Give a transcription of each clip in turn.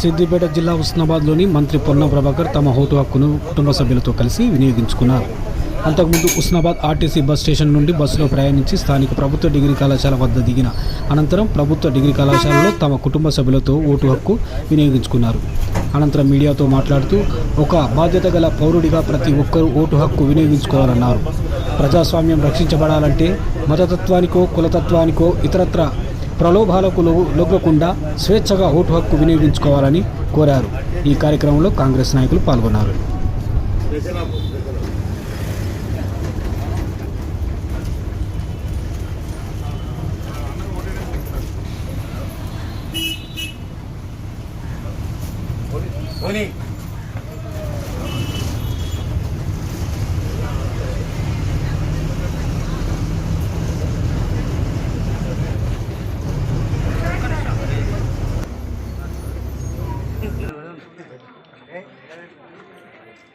సిద్దిపేట జిల్లా ఉస్నాబాద్లోని మంత్రి పొన్న ప్రభాకర్ తమ ఓటు హక్కును కుటుంబ సభ్యులతో కలిసి వినియోగించుకున్నారు. అంతకుముందు ఉస్నాబాద్ ఆర్టీసీ బస్ స్టేషన్ నుండి బస్సులో ప్రయాణించి స్థానిక ప్రభుత్వ డిగ్రీ కళాశాల వద్ద దిగిన అనంతరం ప్రభుత్వ డిగ్రీ కళాశాలలో తమ కుటుంబ సభ్యులతో ఓటు హక్కు వినియోగించుకున్నారు. అనంతరం మీడియాతో మాట్లాడుతూ ఒక బాధ్యత గల పౌరుడిగా ప్రతి ఒక్కరూ ఓటు హక్కు వినియోగించుకోవాలన్నారు. ప్రజాస్వామ్యం రక్షించబడాలంటే మతతత్వానికో కులతత్వానికో ఇతరత్ర ప్రలోభాలకు లో- స్వేచ్ఛగా ఓటు హక్కు వినియోగించుకోవాలని కోరారు. ఈ కార్యక్రమంలో కాంగ్రెస్ నాయకులు పాల్గొన్నారు.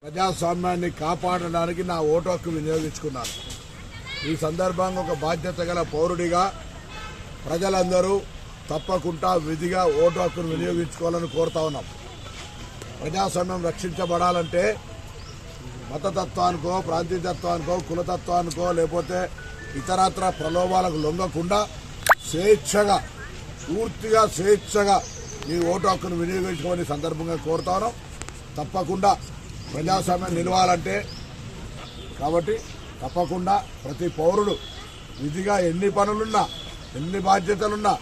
ప్రజాస్వామ్యాన్ని కాపాడడానికి నా ఓటు హక్కు వినియోగించుకున్నాను. ఈ సందర్భంగా ఒక బాధ్యత గల పౌరుడిగా ప్రజలందరూ తప్పకుండా విధిగా ఓటు హక్కును వినియోగించుకోవాలని కోరుతా ఉన్నాం. ప్రజాస్వామ్యం రక్షించబడాలంటే మతతత్వానికో ప్రాంతీయతత్వానికో కులతత్వానికో లేకపోతే ఇతరత్ర ప్రలోభాలకు లొంగకుండా స్వేచ్ఛగా పూర్తిగా స్వేచ్ఛగా మీ ఓటు హక్కును వినియోగించుకోమని సందర్భంగా కోరుతాను తప్పకుండా ప్రజాస్వామ్యం నిలవాలంటే కాబట్టి తప్పకుండా ప్రతి పౌరుడు విధిగా ఎన్ని పనులున్నా ఎన్ని బాధ్యతలున్నా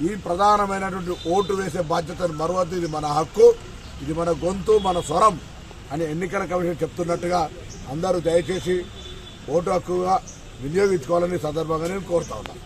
ఈ ప్రధానమైనటువంటి ఓటు వేసే బాధ్యతను మరవద్దు. ఇది మన హక్కు ఇది మన గొంతు మన స్వరం అని ఎన్నికల కమిషన్ చెప్తున్నట్టుగా అందరూ దయచేసి ఓటు హక్కుగా వినియోగించుకోవాలని సందర్భంగా నేను కోరుతా ఉన్నాను